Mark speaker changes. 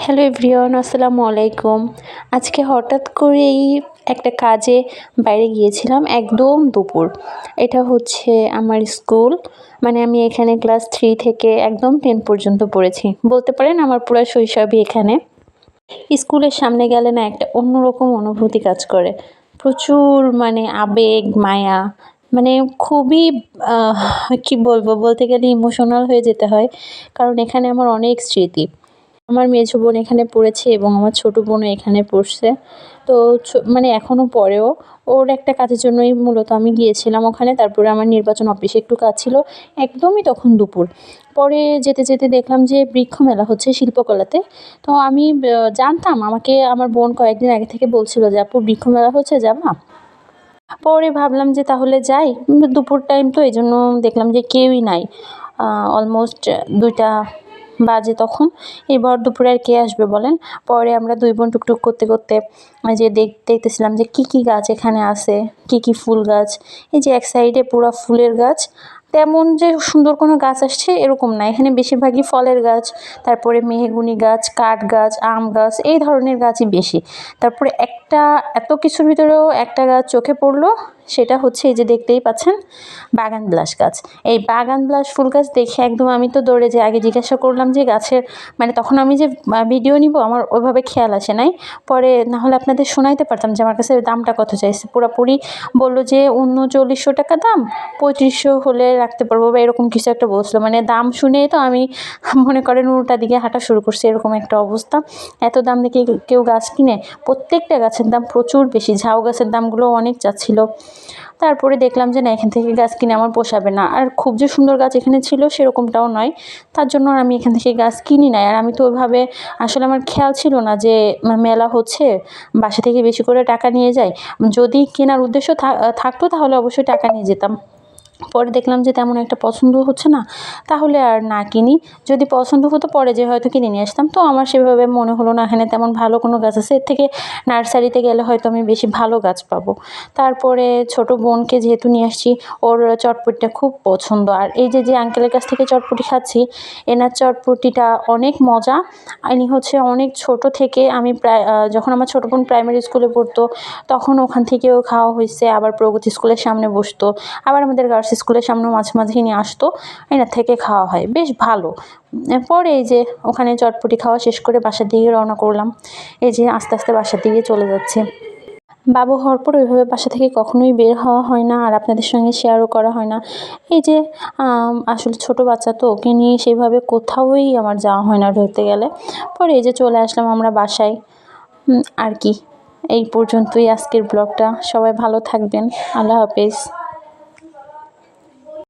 Speaker 1: Hello everyone, আসসালামু আলাইকুম। আজকে হঠাৎ করেই একটা কাজে বাইরে গিয়েছিলাম একদম দুপুর। এটা হচ্ছে আমার স্কুল। মানে আমি এখানে ক্লাস থ্রি থেকে একদম টেন পর্যন্ত পড়েছি। বলতে পারেন আমার পুরো শৈশবই এখানে। স্কুলের সামনে গেলে না একটা অন্যরকম অনুভূতি কাজ করে। প্রচুর মানে আবেগ, মায়া। মানে খুবই কি বলব? বলতে গেলে ইমোশনাল হয়ে যেতে হয়। কারণ এখানে আমার অনেক স্মৃতি। আমার মেঝো বোন এখানে পড়েছে এবং আমার ছোটো বোনও এখানে পড়ছে। তো মানে এখনও পরেও ওর একটা কাজের জন্যই মূলত আমি গিয়েছিলাম ওখানে, তারপরে আমার নির্বাচন অফিসে একটু কাজ ছিল, একদমই তখন দুপুর। পরে যেতে যেতে দেখলাম যে বৃক্ষ মেলা হচ্ছে শিল্পকলাতে। তো আমি জানতাম, আমাকে আমার বোন কয়েকদিন আগে থেকে বলছিল যে, আপু, বৃক্ষ মেলা হচ্ছে, যাবা? পরে ভাবলাম যে, তাহলে যাই। দুপুর টাইম তো এই জন্য দেখলাম যে কেউই নাই। অলমোস্ট দুইটা বাজে তখন। এই ভর দুপুরে আর কে আসবে বলেন? পরে আমরা দুই বোন টুকটুক করতে করতে যে দেখতেছিলাম যে কি কি গাছ এখানে আছে, কি কি ফুল গাছ। এই যে এক সাইডে পুরো ফুলের গাছ। তেমন যে সুন্দর কোনো গাছ আসছে এরকম না। এখানে বেশিরভাগই ফলের গাছ, তারপরে মেহেগুনি গাছ, কাঠ গাছ, আম গাছ, এই ধরনের গাছই বেশি। তারপরে একটা, এত কিছুর ভিতরেও একটা গাছ চোখে পড়ল। সেটা হচ্ছে এই যে দেখতেই পাচ্ছেন, বাগান বিলাস গাছ। এই বাগান বিলাস ফুল গাছ দেখে একদম আমি তো দৌড়ে যে আগে জিজ্ঞাসা করলাম যে গাছের মানে তখন আমি যে ভিডিও নিব, আমার ওইভাবে খেয়াল আসে নাই। পরে না হলে আপনাদের শোনাইতে পারতাম যে আমার কাছে দামটা কত চাইছে। পুরোপুরি বলল যে উনচল্লিশশো টাকা দাম, পঁয়ত্রিশশো হলে রাখতে পারব বা এরকম কিছু একটা বলছিলো। মানে দাম শুনেই তো আমি মনে করেন উল্টা দিকে হাঁটা শুরু করছি, এরকম একটা অবস্থা। এত দাম দেখে কেউ গাছ কিনে, প্রত্যেকটা গাছের দাম প্রচুর বেশি। ঝাউ গাছের দামগুলো অনেক চাচ্ছিল তারপরে দেখলাম যে না, এখান থেকে গাছ কিনে আমার পোষাবে না। আর খুব যে সুন্দর গাছ এখানে ছিল সেরকমটাও নয়। তার জন্য আমি এখান থেকে গাছ কিনি নাই। আর আমি তো ওইভাবে আসলে আমার খেয়াল ছিল না যে মেলা হচ্ছে, বাসা থেকে বেশি করে টাকা নিয়ে যাই। যদি কেনার উদ্দেশ্য থাকতো তাহলে অবশ্যই টাকা নিয়ে যেতাম। পরে দেখলাম যে তেমন একটা পছন্দ হচ্ছে না, তাহলে আর না কিনি। যদি পছন্দ হতো পরে যে হয়তো কিনে নিয়ে আসতাম। তো আমার সেভাবে মনে হলো না, এখানে তেমন ভালো কোনো গাছ আছে। এর থেকে নার্সারিতে গেলে হয়তো আমি বেশি ভালো গাছ পাবো। তারপরে ছোট বোনকে যেহেতু নিয়ে আসছি, ওর চটপটিটা খুব পছন্দ। আর এই যে যে আঙ্কেলের কাছ থেকে চটপটি খাচ্ছি, এনার চটপটিটা অনেক মজা। ইনি হচ্ছে অনেক ছোট থেকে আমি প্রায় যখন আমার ছোটো বোন প্রাইমারি স্কুলে পড়তো, তখন ওখান থেকেও খাওয়া হয়েছে। আবার প্রগতি স্কুলের সামনে বসতো। আবার আমাদের গার্লস স্কুলের সামনেও মাঝে মাঝে নিয়ে আসতো, এনার থেকে খাওয়া হয়, বেশ ভালো। পরে এই যে ওখানে চটপটি খাওয়া শেষ করে বাসার দিকে রওনা করলাম। এই যে আস্তে আস্তে বাসার দিকে চলে যাচ্ছে। বাবু হওয়ার পর ওইভাবে বাসা থেকে কখনোই বের হওয়া হয় না, আর আপনাদের সঙ্গে শেয়ারও করা হয় না। এই যে আসলে ছোট বাচ্চা তো, ওকে নিয়ে সেইভাবে কোথাওই আমার যাওয়া হয় না ধরতে গেলে। পরে এই যে চলে আসলাম আমরা বাসায়। আর কি। এই পর্যন্তই আজকের ব্লগটা। সবাই ভালো থাকবেন। আল্লাহ হাফেজ।